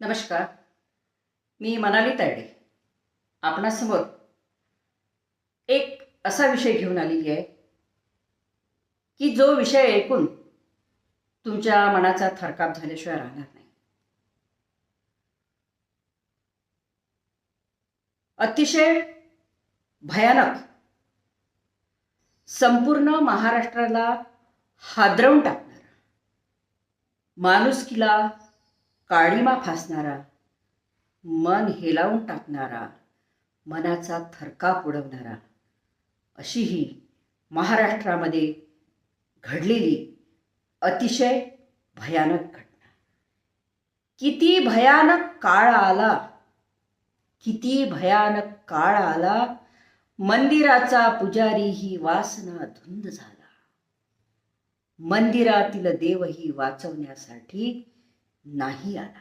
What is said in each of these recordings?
नमस्कार. मी मनाली तायडे. आपणासमोर एक असा विषय घेऊन आलेली आहे की जो विषय ऐकून तुमच्या मनाचा थरकाप झाल्याशिवाय राहणार नाही. अतिशय भयानक संपूर्ण महाराष्ट्राला हादरवून टाकणारा माणुसकीला काळीमा फासणारा मन हेलावून टाकणारा मनाचा थरकाप उडवणारा अशी ही महाराष्ट्रामध्ये घडलेली अतिशय भयानक घटना. किती भयानक काळ आला किती भयानक काळ आला मंदिराचा पुजारी ही वासना धुंद झाला. मंदिरातील देवही वाचवण्यासाठी नाही आला.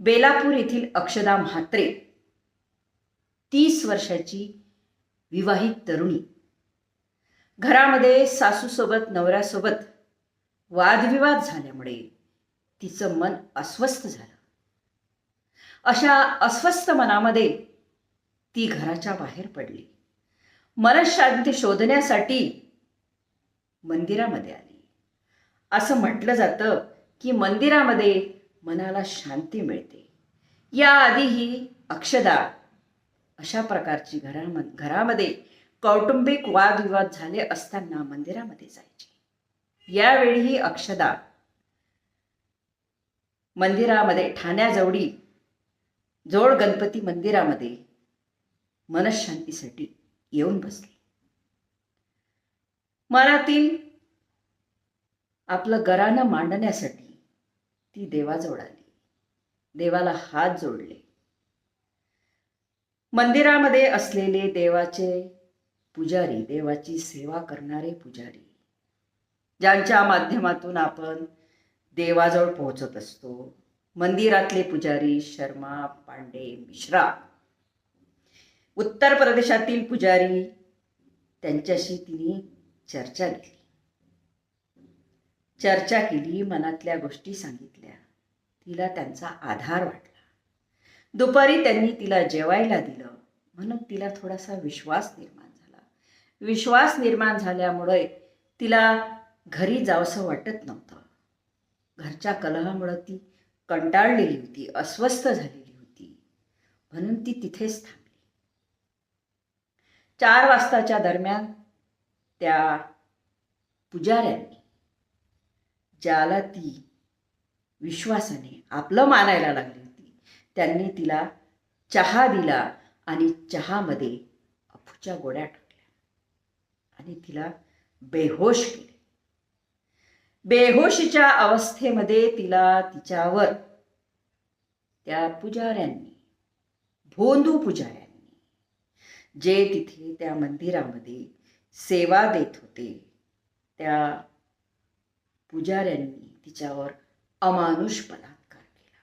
बेलापूर येथील अक्षदा म्हात्रे तीस वर्षाची विवाहित तरुणी. घरामध्ये सासूसोबत नवऱ्यासोबत वादविवाद झाल्यामुळे तिचं मन अस्वस्थ झालं. अशा अस्वस्थ मनामध्ये ती घराच्या बाहेर पडली. मनशांती शोधण्यासाठी मंदिरामध्ये आली. असं म्हटलं जातं की मंदिरामध्ये मनाला शांती मिळते. याआधीही अक्षदा अशा प्रकारची घराम घरामध्ये कौटुंबिक वादविवाद झाले असताना मंदिरामध्ये जायची. यावेळीही अक्षदा मंदिरामध्ये ठाण्याजवळी जोड गणपती मंदिरामध्ये मनशांतीसाठी येऊन बसली. मनातील आपलं गरानं मांडण्यासाठी ती देवाजवळ आली देवाला हात जोडले. मंदिरामध्ये असलेले देवाचे पुजारी देवाची सेवा करणारे पुजारी ज्यांच्या माध्यमातून आपण देवाजवळ पोहोचत असतो. मंदिरातले पुजारी शर्मा पांडे मिश्रा उत्तर प्रदेशातील पुजारी त्यांच्याशी तिने चर्चा केली चर्चा केली मनातल्या गोष्टी सांगितल्या. तिला त्यांचा आधार वाटला. दुपारी त्यांनी तिला जेवायला दिलं. म्हणून तिला थोडासा विश्वास निर्माण झाला. विश्वास निर्माण झाल्यामुळे तिला घरी जावंसं वाटत नव्हतं. घरच्या कलहामुळं ती कंटाळलेली होती अस्वस्थ झालेली होती. म्हणून ती तिथेच थांबली. चार वाजताच्या दरम्यान त्या पुजाऱ्यांनी ज्याला ती विश्वासाने आपलं मानायला लागली होती त्यांनी तिला चहा दिला आणि चहामध्ये अफूच्या गोळ्या टाकल्या आणि तिला बेहोश केले. बेहोशीच्या अवस्थेमध्ये तिला तिच्यावर त्या पुजाऱ्यांनी भोंदू पुजाऱ्यांनी जे तिथे त्या मंदिरामध्ये सेवा देत होते त्या पुजाऱ्यांनी तिच्यावर अमानुष बलात्कार केला.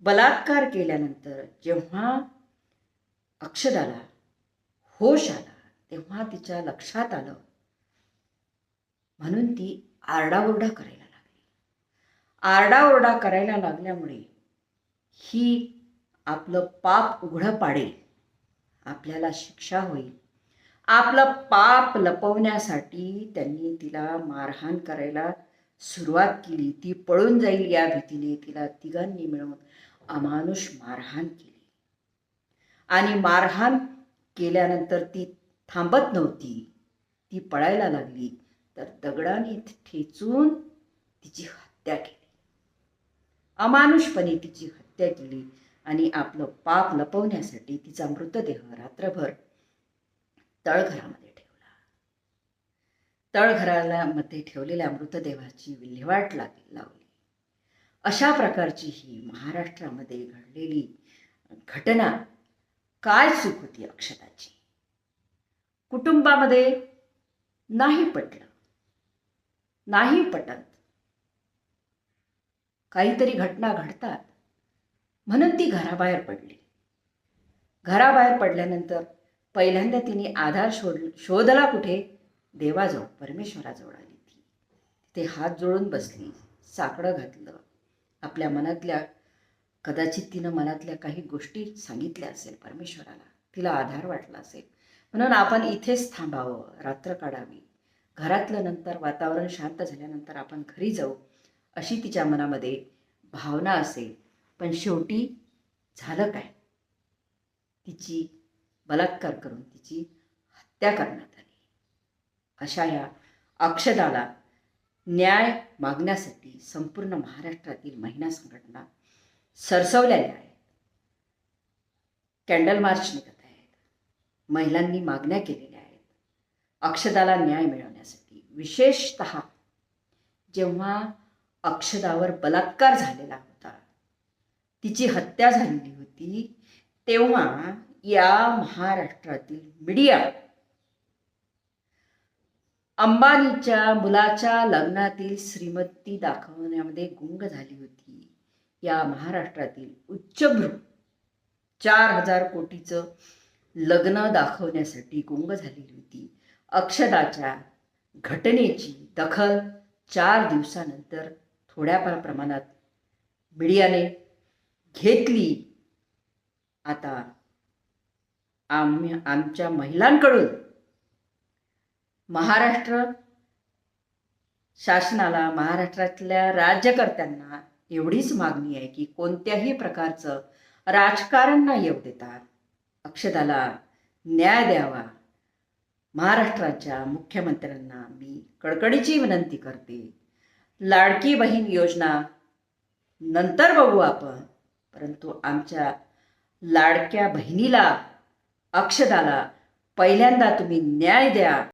बलात्कार केल्यानंतर जेव्हा अक्षदाला होश आला तेव्हा तिच्या लक्षात आलं. म्हणून ती आरडाओरडा करायला लागली. आरडाओरडा करायला लागल्यामुळे ही आपलं पाप उघडं पाडेल आपल्याला शिक्षा होईल. आपलं पाप लपवण्यासाठी त्यांनी तिला मारहाण करायला सुरुवात केली. ती पळून जाईल या भीतीने तिला तिघांनी मिळून अमानुष मारहाण केली. आणि मारहाण केल्यानंतर ती थांबत नव्हती. ती पळायला लागली. तर दगडाने ठेचून तिची हत्या केली. अमानुषपणे तिची हत्या केली आणि आपलं पाप लपवण्यासाठी तिचा मृतदेह रात्रभर तळघरामध्ये ठेवला. तळघराला मध्ये ठेवलेल्या मृतदेहाची विल्हेवाट लावली. अशा प्रकारची ही महाराष्ट्रामध्ये घडलेली घटना काय चूक होती अक्षताची? कुटुंबामध्ये नाही पटलं. नाही पटत. काहीतरी घटना घडतात. म्हणून ती घराबाहेर पडली. घराबाहेर पडल्यानंतर पहिल्यांदा तिने आधार शोध शोधला कुठे? देवाजवळ परमेश्वराजवळ आली ती. ते हात जोडून बसली साकडं घातलं. आपल्या मनातल्या कदाचित तिनं मनातल्या काही गोष्टी सांगितल्या असेल परमेश्वराला. तिला आधार वाटला असेल. म्हणून आपण इथेच थांबावं रात्र काढावी. घरातलं नंतर वातावरण शांत झाल्यानंतर आपण घरी जाऊ अशी तिच्या मनामध्ये भावना असेल. पण शेवटी झालं काय? तिची बलात्कार करून तिची हत्या करण्यात आली. अशा या अक्षदाला न्याय मागण्यासाठी संपूर्ण महाराष्ट्रातील महिला संघटना सरसवलेल्या आहेत. कॅन्डल मार्च निघत आहेत. महिलांनी मागण्या केलेल्या आहेत. अक्षदाला न्याय मिळवण्यासाठी विशेषत जेव्हा अक्षदावर बलात्कार झालेला होता तिची हत्या झालेली होती तेव्हा या महाराष्ट्रातील मीडिया अंबानीच्या मुलाच्या लग्नातील श्रीमती दाखवण्यामध्ये गुंग झाली होती. या महाराष्ट्रातील उच्चभ्रू चार हजार कोटीचं लग्न दाखवण्यासाठी गुंग झालेली होती. अक्षदाच्या घटनेची दखल चार दिवसानंतर थोड्याफार प्रमाणात मीडियाने घेतली. आता आम्ही आमच्या महिलांकडून महाराष्ट्र शासनाला महाराष्ट्रातल्या राज्यकर्त्यांना एवढीच मागणी आहे की कोणत्याही प्रकारचं राजकारण न येऊ देता. अक्षदाला न्याय द्यावा. महाराष्ट्राच्या मुख्यमंत्र्यांना मी कडकडीची विनंती करते. लाडकी बहीण योजना नंतर बघू आपण. परंतु आमच्या लाडक्या बहिणीला अक्षदाला. पहिल्यांदा तुम्ही न्याय द्या.